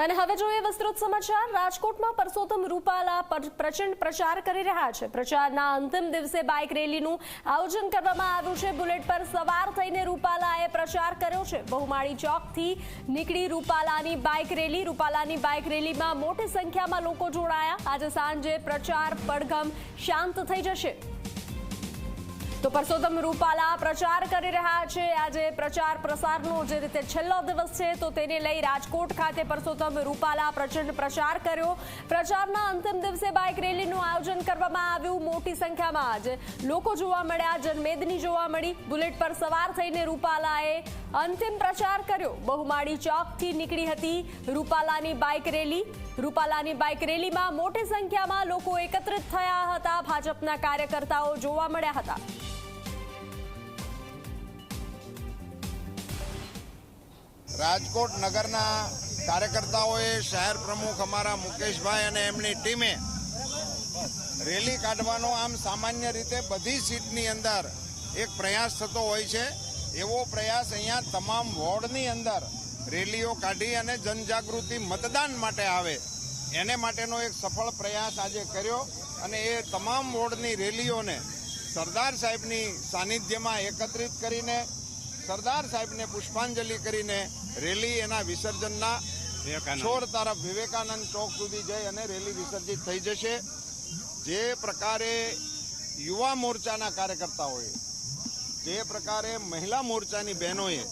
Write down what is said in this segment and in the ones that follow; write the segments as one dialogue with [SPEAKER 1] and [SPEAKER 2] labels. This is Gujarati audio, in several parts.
[SPEAKER 1] અને હવે જોઈએ વિસ્તૃત સમાચાર. રાજકોટમાં પરસોત્તમ રૂપાલા પર- પ્રચંડ પ્રચાર કરી રહ્યા છે. પ્રચારના અંતિમ દિવસે બાઇક રેલીનું આયોજન કરવામાં આવ્યું છે. બુલેટ પર સવાર થઈને રૂપાલાએ પ્રચાર કર્યો છે. બહુમાળી ચોકથી નીકળી રૂપાલાની બાઇક રેલી. રૂપાલાની બાઇક રેલીમાં મોટી સંખ્યામાં લોકો જોડાયા. આજે સાંજે પ્રચાર પડઘમ શાંત થઈ જશે. તો પરસોત્તમ રૂપાલા પ્રચાર કરી રહ્યા છે. આજે પ્રચાર પ્રસારનો જે રીતે છેલ્લો દિવસ છે, તો તેને લઈ રાજકોટ ખાતે પરસોત્તમ રૂપાલા પ્રચંડ પ્રચાર કર્યો. પ્રચારના અંતિમ દિવસે બાઇક રેલીનું આયોજન કરવામાં આવ્યું મોટી સંખ્યામાં. આજે લોકો જોવા મળ્યા, જનમેદની જોવા મળી. બુલેટ પર સવાર થઈને રૂપાલાએ અંતિમ પ્રચાર કર્યો. બહુમાળી ચોકથી નીકળી હતી રૂપાલાની બાઇક રેલી. રૂપાલાની બાઇક રેલીમાં મોટી સંખ્યામાં લોકો એકત્રિત થયા હતા. ભાજપના કાર્યકર્તાઓ જોવા મળ્યા હતા.
[SPEAKER 2] રાજકોટ નગરના કાર્યકર્તાઓએ શહેર પ્રમુખ અમારા મુકેશભાઈ અને એમની ટીમે રેલી કાઢવાનો આમ સામાન્ય રીતે બધી સીટની અંદર એક પ્રયાસ થતો હોય છે. એવો પ્રયાસ અહીંયા તમામ વોર્ડની અંદર રેલીઓ કાઢી અને જનજાગૃતિ મતદાન માટે આવે. એને માટેનો એક સફળ પ્રયાસ આજે કર્યો અને એ તમામ વોર્ડની રેલીઓને સરદાર સાહેબની સાનિધ્યમાં એકત્રિત કરીને, સરદાર સાહેબને પુષ્પાંજલિ કરીને રેલી એના વિસર્જનના છોડ તરફ વિવેકાનંદ ચોક સુધી જઈ અને રેલી વિસર્જિત થઈ જશે. જે પ્રકારે યુવા મોરચાના કાર્યકર્તાઓએ જે પ્રકારે મહિલા મોરચાની બહેનોએ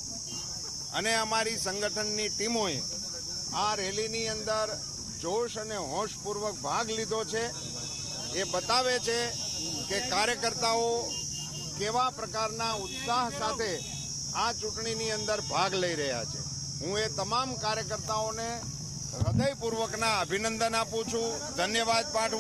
[SPEAKER 2] અને અમારી સંગઠનની ટીમોએ આ રેલીની અંદર જોશ અને હોશપૂર્વક ભાગ લીધો છે. એ બતાવે છે કે કાર્યકર્તાઓ કેવા પ્રકારના ઉત્સાહ સાથે આ ચૂંટણીની અંદર ભાગ લઈ રહ્યા છે. હું એ તમામ કાર્યકર્તાઓને હૃદયપૂર્વકના અભિનંદન આપું છું. ધન્યવાદ પાઠવું